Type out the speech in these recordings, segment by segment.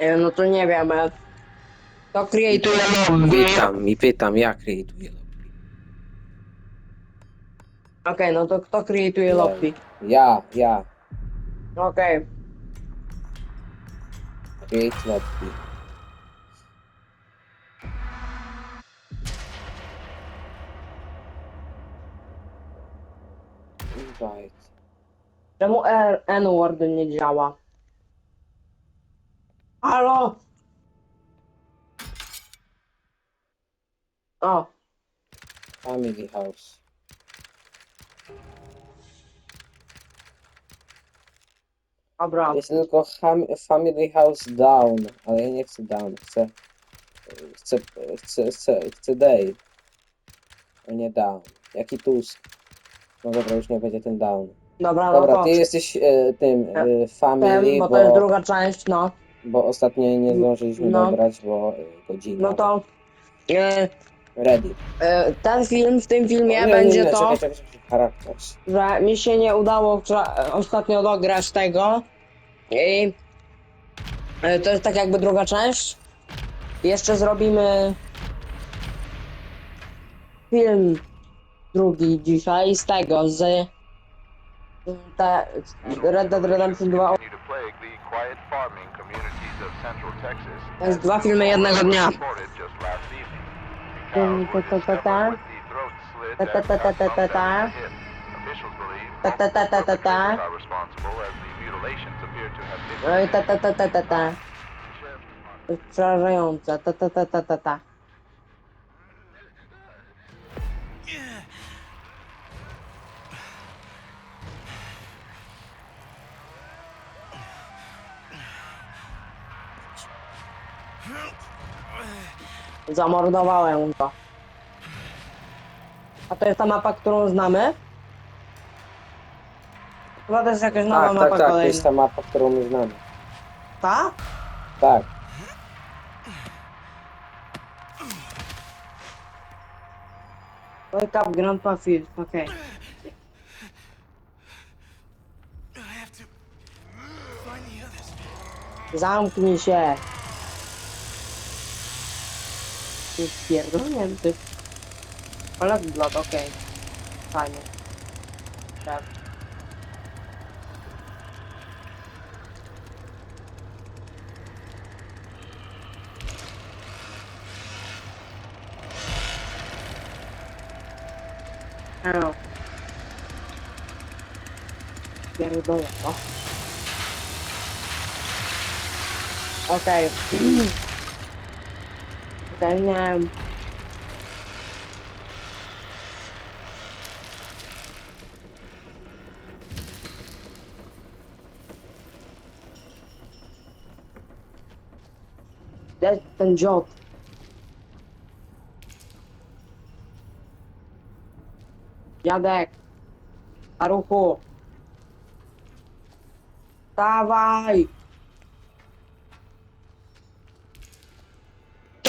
E, No to nie wiem. e, To create'uje lobby. Pytam i pytam, jak creatuję lobby. Okej, no to kto create'uje lobby? Ja, ja. Okej. Create lobby. Invite. Czemu R- N-word nie działa? Halo? O, Family house. dobra. Jest tylko ham, family house down, ale ja nie chcę down, chcę chcę, chcę, chcę, chcę day, a nie down. Jaki Tusk? No dobra, już nie będzie ten down. Dobra, no Dobra, to ty jesteś e, tym e, family, bo to jest bo, druga część, no. Bo ostatnio nie zdążyliśmy No. dobrać, bo e, godzina. No to e, Ready. e, ten film, w tym filmie Nie, nie, będzie nie, to, Czekaj, czekaj, czekaj, charakter. że mi się nie udało ostatnio dograć tego i e, to jest tak jakby druga część. Jeszcze zrobimy film drugi dzisiaj z tego, z te, Red Dead Redemption 2. continue to plague the quiet farming To jest dwa filmy jednego dnia. Mm, ta, ta, ta, ta. Ta, ta, ta, ta, ta, ta, ta. Ta, ta, ta, ta, ta, ta. No ta ta ta ta ta ta. Przerażające. Ta ta ta ta ta ta. Zamordowałem go. A to jest ta mapa, którą znamy? Chyba to jest jakaś nowa Tak, mapa tak, tak, to kolejna. jest ta mapa, którą my znamy. Ta? Tak. Wake up, Grandpa Field, okej. Zamknij się. Ty pierdolnięty. Ale blot, okej. Fajnie. Tak. Au. Pierdolę, no. Okej. Okej, nie wiem. Gdzie jest ten dziób? Dziadek. Na ruchu.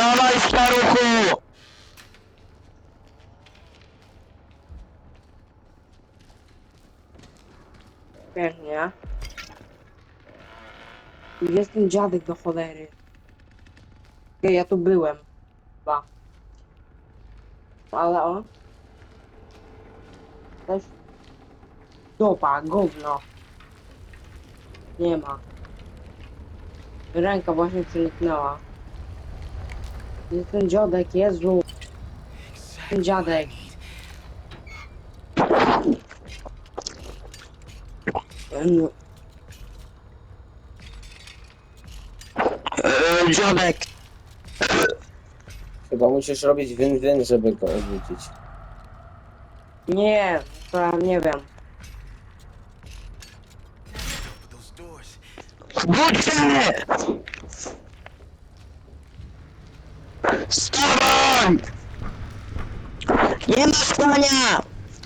Dawaj. Staruchu! Pięknie. Jest ten dziadek do cholery. Okej, ja tu byłem. Chyba. Ale on... Też... Dopa, gówno. Nie ma. Ręka właśnie przeleknęła. Jest ten dziadek, Jezu. Ten dziadek. Ten... Eee, Dziadek. Chyba musisz robić win-win, żeby go odwrócić. Nie, to nie wiem. Wódce! Wstawaj! Nie ma spania!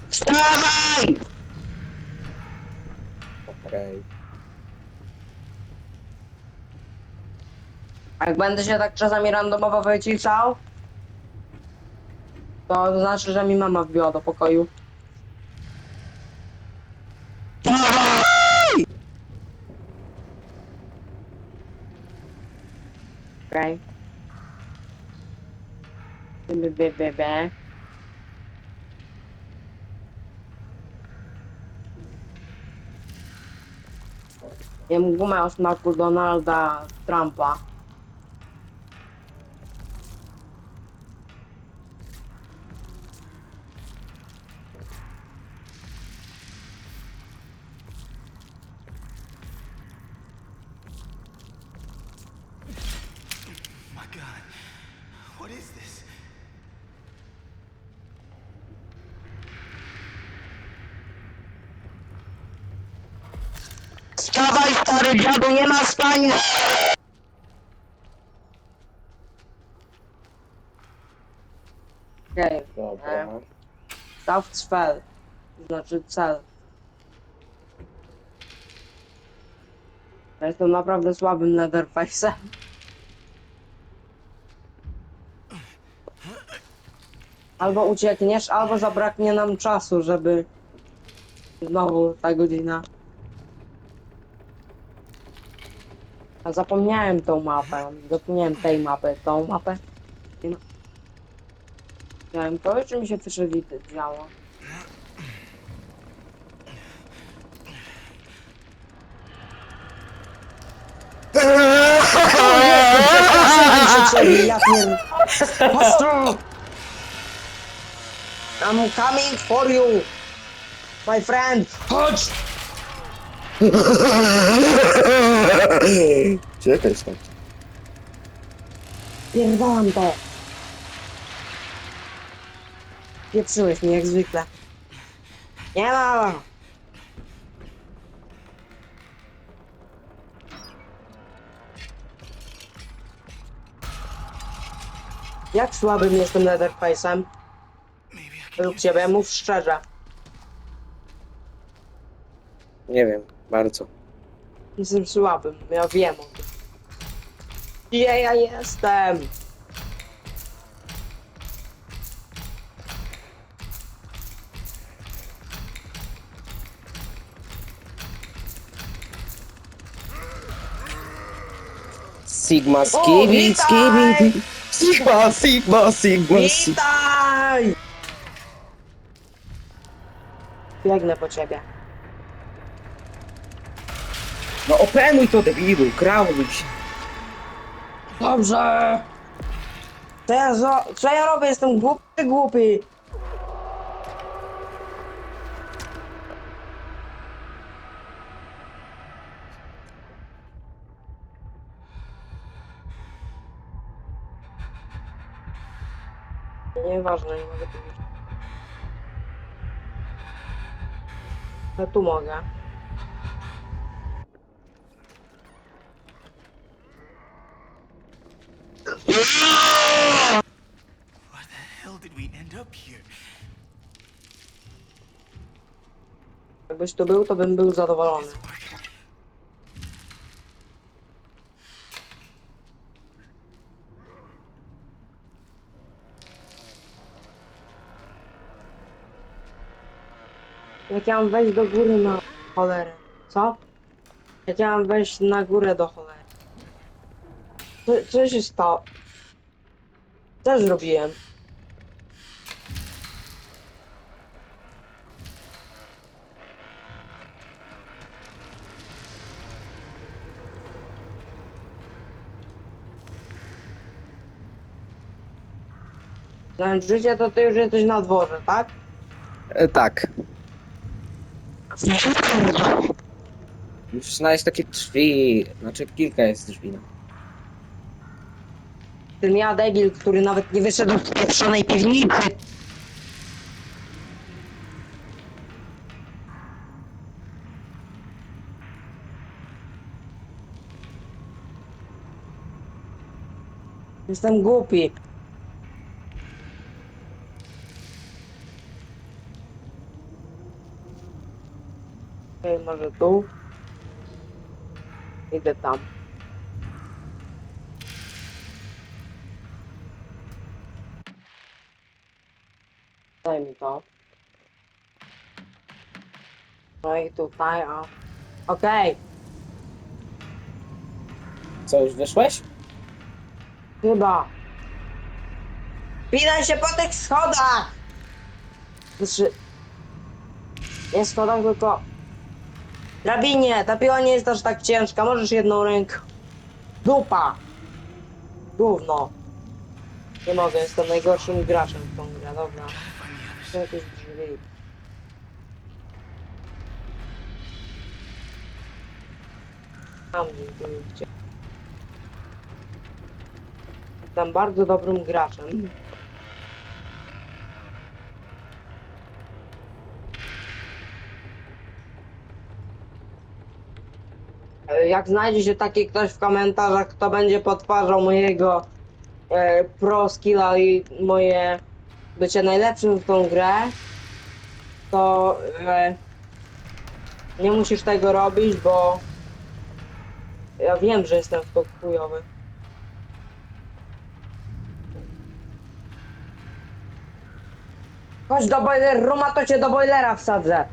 Wstawaj! Okej. Jak będę się tak czasami randomowo wyciszał, to znaczy, że mi mama wbiła do pokoju. BBB. Ja mógł masz na Donalda Trumpa. Wstawaj stary dziadu, nie ma spania! Okej, Dobra. staw cel. Znaczy cel. Ja jestem naprawdę słabym Leatherface'em. Albo uciekniesz, albo zabraknie nam czasu, żeby... Znowu ta godzina. A zapomniałem tą mapę. Zapomniałem tej mapy. Tą mapę. Miałem to, czy mi się przewity działo? Ja pier... Tu! I'm coming for you! My friend! Chodź! Czekaj stąd. Pierdalam to! Pieprzyłeś mnie jak zwykle. Nie ma! Jak słabym jestem Leatherface'em? Use ciebie, mów szczerze. Nie wiem, bardzo. Jestem słabym, ja wiem o tym. Gdzie ja jestem? Sigma, skibi, skibi, Sigma, Sigma, Sigma, Witaj! Biegnę po ciebie. No openuj to debilu, krawuj Dobrze! Co ja, zo- co ja robię? Jestem głupi, głupi? Nieważne, nie mogę tu iść. No tu mogę. Up here? Jakbyś tu był, to bym był zadowolony. Jak ja mam wejść do góry na cholerę? Co? Jak ja mam wejść na górę do cholery? Co, co się stało? Co zrobiłem? Życie, to ty już jesteś na dworze, tak? E, tak. Musisz znaleźć takie drzwi. Znaczy kilka jest drzwi. No. Ten ja debil, który nawet nie wyszedł z pieprzonej piwnicy. Jestem głupi. Okej, może tu. Idę tam. Daj mi to. No i tutaj, a... Okej, Co, już wyszłeś? Chyba. Pinaj się po tych schodach! Znaczy... Nie schodach, tylko... Drabinie, ta piła nie jest aż tak ciężka, możesz jedną ręką. Dupa! Gówno. Nie mogę, jestem najgorszym graczem w tą grę, dobra. Jakieś drzwi. Tam gdzie. Jestem bardzo dobrym graczem. Jak znajdzie się taki ktoś w komentarzach, kto będzie podważał mojego e, pro skilla i moje bycie najlepszym w tą grę, to e, nie musisz tego robić, bo ja wiem, że jestem w to chujowy. Chodź do boiler rooma, to cię do boilera wsadzę.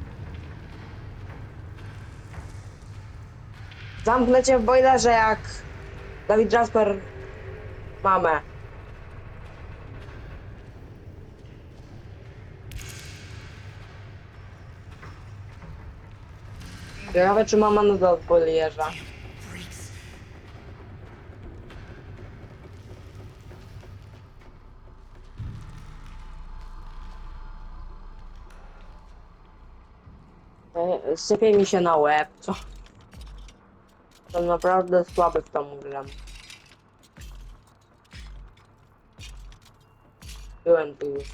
Zamknę cię w boilerze jak Dawid Jasper mamę. Ciekawe czy mama nadal. Freaks. E, Sypie mi się na łeb, co? Jestem naprawdę słaby w tą grę. Byłem tu już.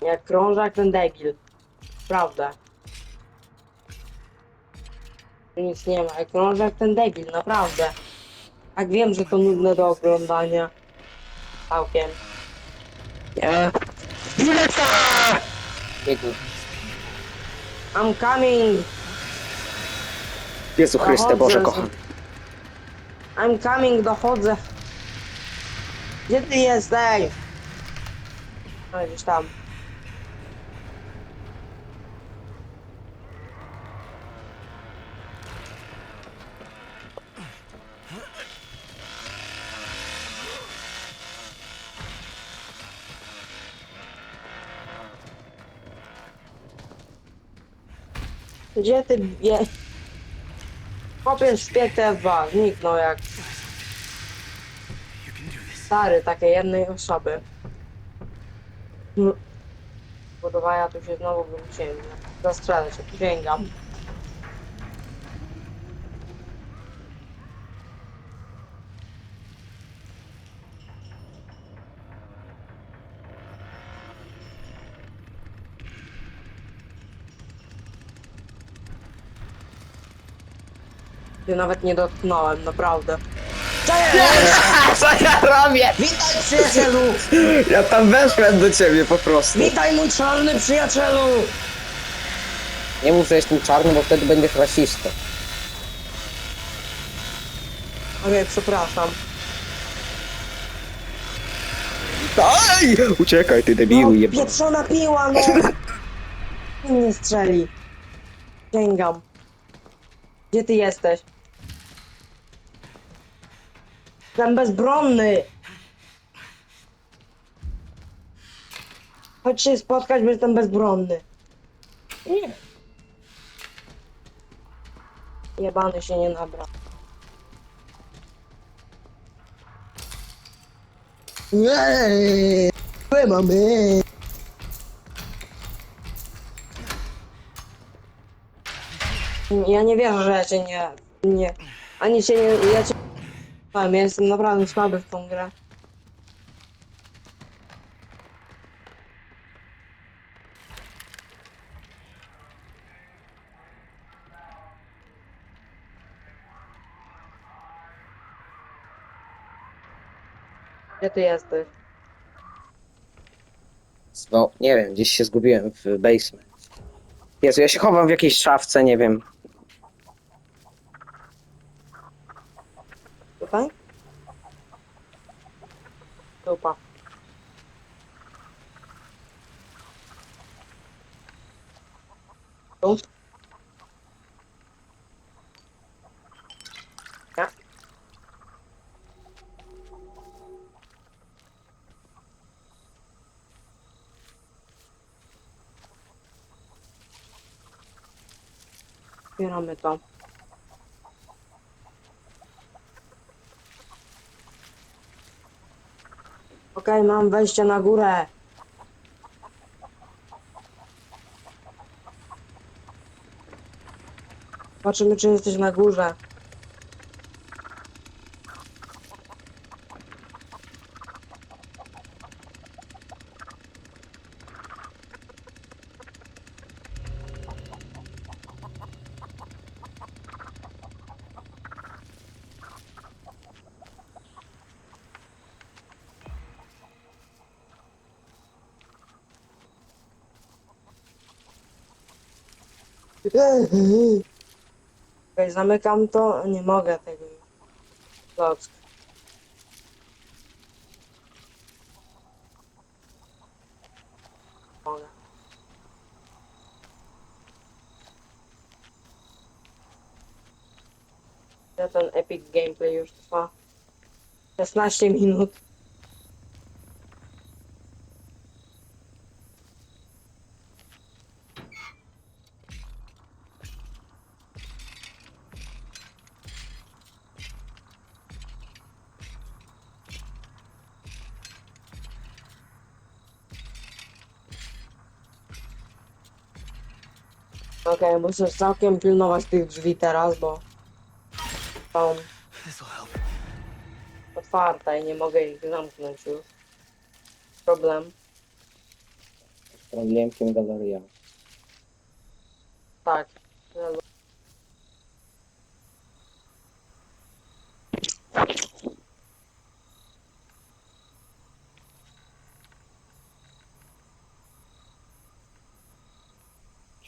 Jak krążę jak ten debil. Prawda. Nic nie ma, jak krążę jak ten debil, naprawdę. Tak wiem, że to nudne do oglądania. Całkiem. Nie. Biegnij. I'm coming! Jezu Chryste, Boże Dochodzę. kocham. I'm coming, dochodzę. Gdzie ty jesteś? No gdzieś tam. Gdzie ty je... Chłopiec szpieg TF2 zniknął jak stary takiej jednej osoby. Ja tu się znowu wróciłem. Zastrzelę się, przysięgam. Ty nawet nie dotknąłem, naprawdę. Co ja robię? Witaj przyjacielu! Ja tam weszłem do ciebie po prostu. Witaj mój czarny przyjacielu! Nie mów, że jestem czarny, bo wtedy będziesz rasistą. Okej, przepraszam. Daj! Uciekaj, ty No, debilu jeba. pieprzona piła, no! Nie strzeli. Sięgam. Gdzie ty jesteś? Jestem bezbronny! Chodź się spotkać, bo jestem bezbronny. Nie. Jebany się nie nabra. Eee, mamy. Ja nie wierzę, że ja cię nie... nie... Ani cię nie... ja cię... Ja jestem naprawdę słaby w tą grę. Gdzie ty jesteś? No, nie wiem, gdzieś się zgubiłem w basement. Jezu, ja się chowam w jakiejś szafce, nie wiem. Czekaj. Dupa. Tu. Ja. Zbieramy dan. Okej, mam wejście na górę. Zobaczymy, czy jesteś na górze. Okej, zamykam to. Nie mogę tego. Klock. Mogę. Ja ten epic gameplay już trwa 16 minut. Okej, muszę całkiem pilnować tych drzwi teraz, bo są otwarte i nie mogę ich zamknąć już. Problem. Problemkiem galeria. Tak.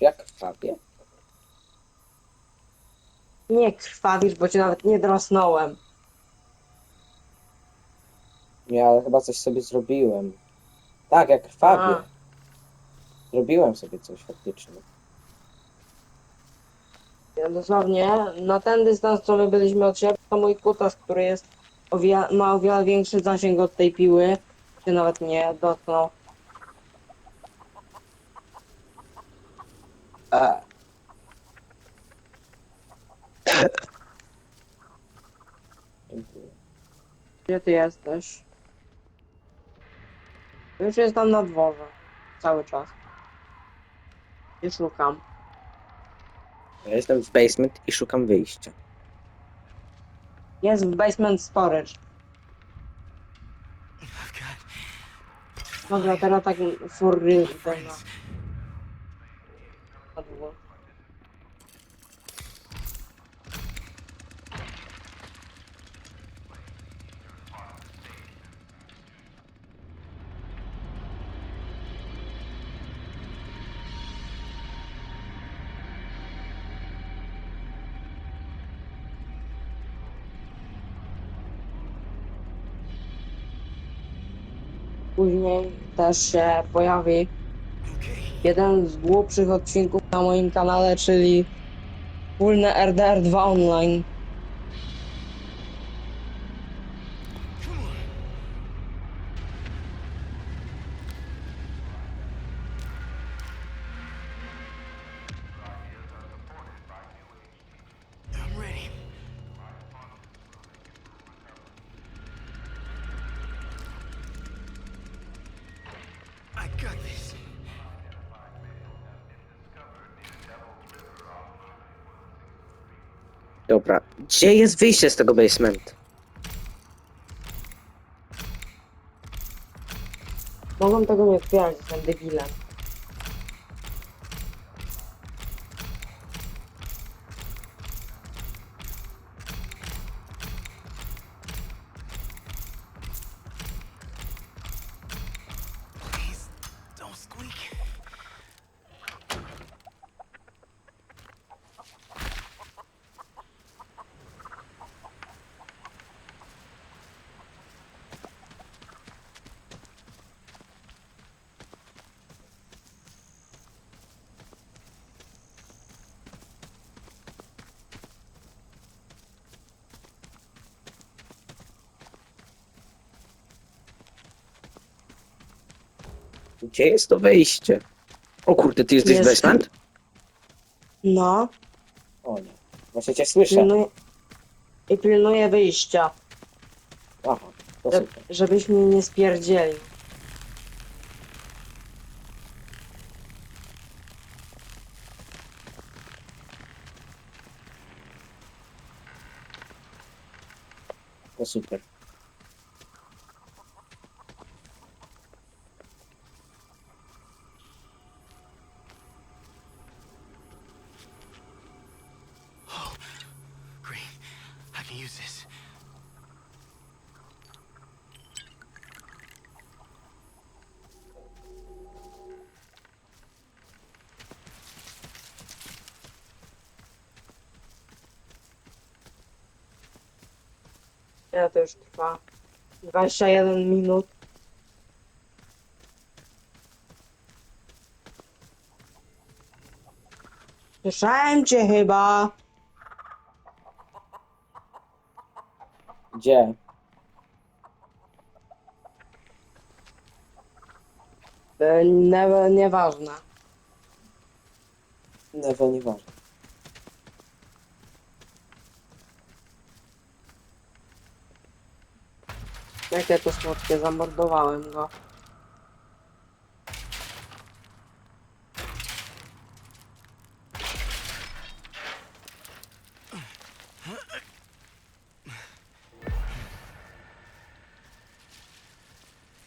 Jak krwawie? Nie krwawisz, bo cię nawet nie drosnąłem. Nie, ale chyba coś sobie zrobiłem. Tak, jak krwawie. A. Zrobiłem sobie coś faktycznie. Ja dosłownie na ten dystans, co my byliśmy od siebie, to mój kutas, który jest o wie, ma o wiele większy zasięg od tej piły, się nawet nie dotknął. A. Dziękuję. Gdzie ty jesteś? Już jestem na dworze. Cały czas. I szukam. Ja jestem w basement i szukam wyjścia. Jest w basement storage. Got Dobra, teraz tak for real Później też się pojawi jeden z głupszych odcinków na moim kanale, czyli wspólne RDR 2 online. Gdzie jest wyjście z tego basement? Mogą tego nie otwierać, jestem debilem. Gdzie jest to wejście? O kurde, ty jesteś Jest. basement? No, O, Właśnie cię słyszę. Pilnuję... I pilnuję wyjścia, Aha, to że- super. żebyś mnie nie spierdzieli. To super. Ja to już trwa 21 minut. Słyszałem cię chyba. Gdzie? E, Nie, nieważne. To nieważne. Jakie to słodkie, zamordowałem go.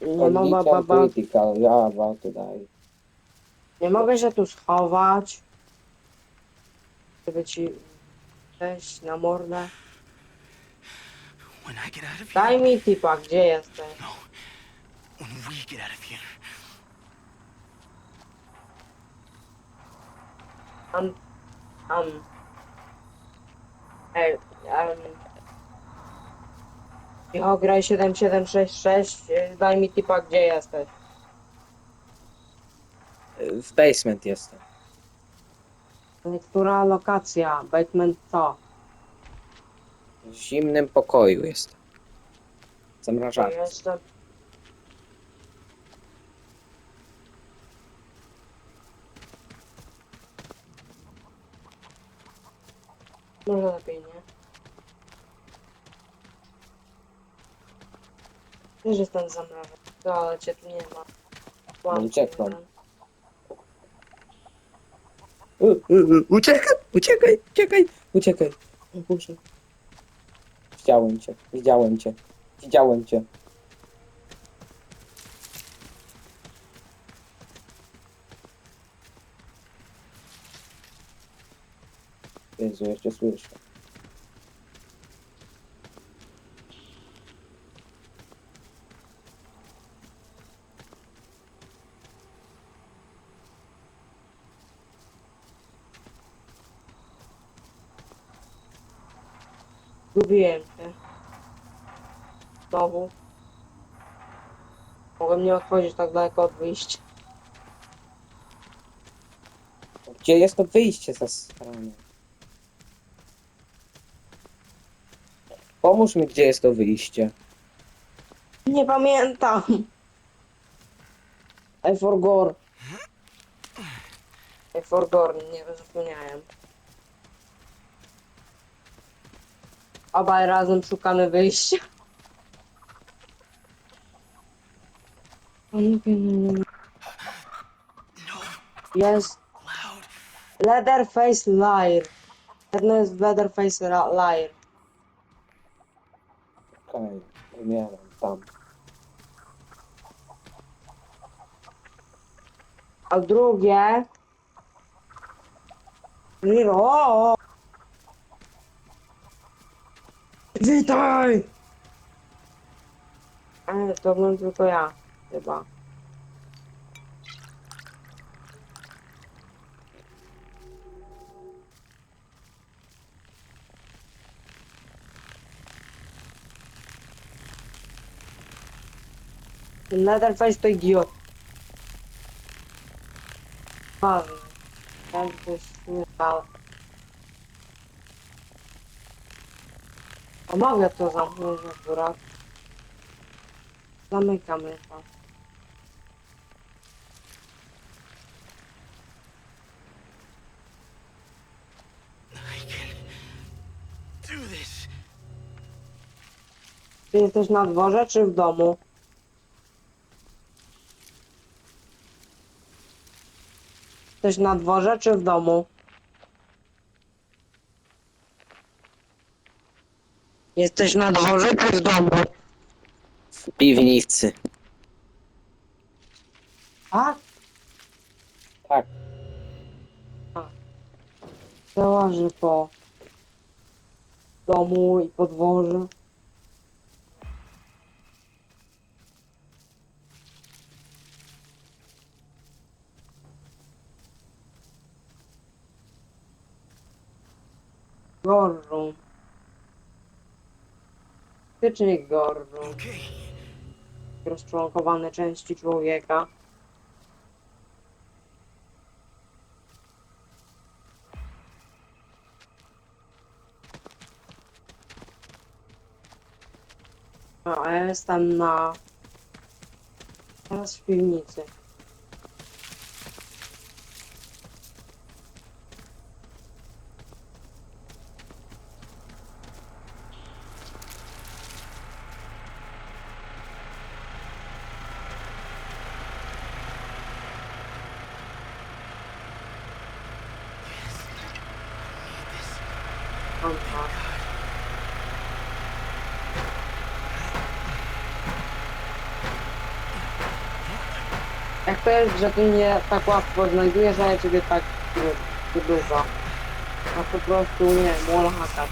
Nie mogę, Political, baba, critical, ja to die. nie mogę się tu schować. Żeby ci wejść na mordę. When I get out of here. Daj mi tipa, gdzie jesteś? No. When we get out of here. Um, um. Ej, um. Michał, graj 7766, y, daj mi tipa, gdzie jesteś. W basement jestem. Która lokacja? Batman co? W zimnym pokoju jestem. To Zamrażarce. jeszcze... Może lepiej nie. Też jestem zamrażony. To, ale cię tu nie ma. U, u, u, Uciekaj, uciekaj, uciekaj, uciekaj. O Boże. Widziałem cię, widziałem cię, widziałem cię. Jezu, jeszcze słyszę. Gubiłem cię. Znowu. Mogłem nie odchodzić tak daleko od wyjścia. Gdzie jest to wyjście za stronę? Pomóż mi, gdzie jest to wyjście. Nie pamiętam. I forgot. I forgot, nie zapomniałem. Obaj razem szukamy wyjścia. O, nie wiem, No. Jest Loud. Leatherface Liar. Jedno jest Leatherface Ra- Liar. Okej, umieram tam. A drugie... Miro! Witaj! Ale to byłem tylko ja, chyba. Leatherface to idiot. Ważne. Tak byś słyszał. A mogę to zamknąć akurat. Zamykam to. Ty jesteś na dworze czy w domu? Jesteś na dworze czy w domu? Jesteś na dworze czy w domu? W piwnicy. Tak? Tak. Przełaży po domu i podworze. Gorżą. Faktycznie. Okay. Rozczłonkowane części człowieka. No, a ja jestem na... Teraz w piwnicy. Aha. Jak to jest, że ty mnie tak łatwo znajdujesz, a ja ciebie tak nie dużo. A po prostu nie wiem, wallhacka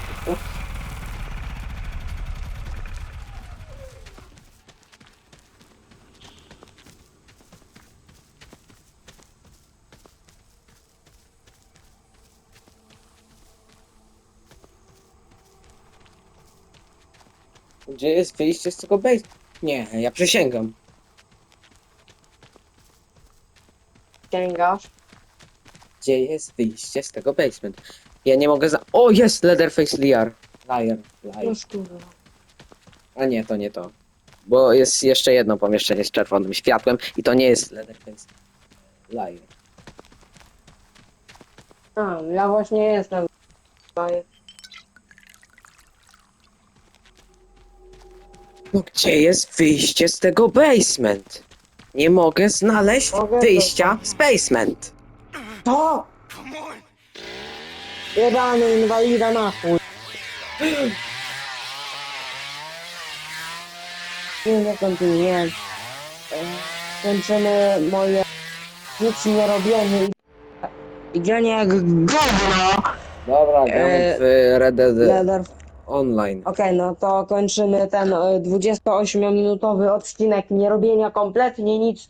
Gdzie jest wyjście z tego base? Nie, ja przysięgam. Sięgasz. Gdzie jest wyjście z tego basement? Ja nie mogę za... O, jest Leatherface Liar. Liar. Liar. Już kurwa. A nie, to nie to. Bo jest jeszcze jedno pomieszczenie z czerwonym światłem i to nie jest Leatherface Liar. A, ja właśnie jestem. No gdzie jest wyjście z tego basement? Nie mogę znaleźć Mogę wyjścia z basement. To! Jebany inwalida na chuj. Nie, nie kontynuuję. Kończymy moje nic nie robienie i i granie jak gówno. Dobra, gramy E, w Red Dead. Online. Okej, no to kończymy ten e, 28-minutowy odcinek nie robienia kompletnie nic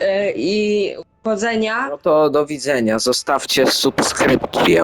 e, i chodzenia. No to do widzenia. Zostawcie subskrypcję.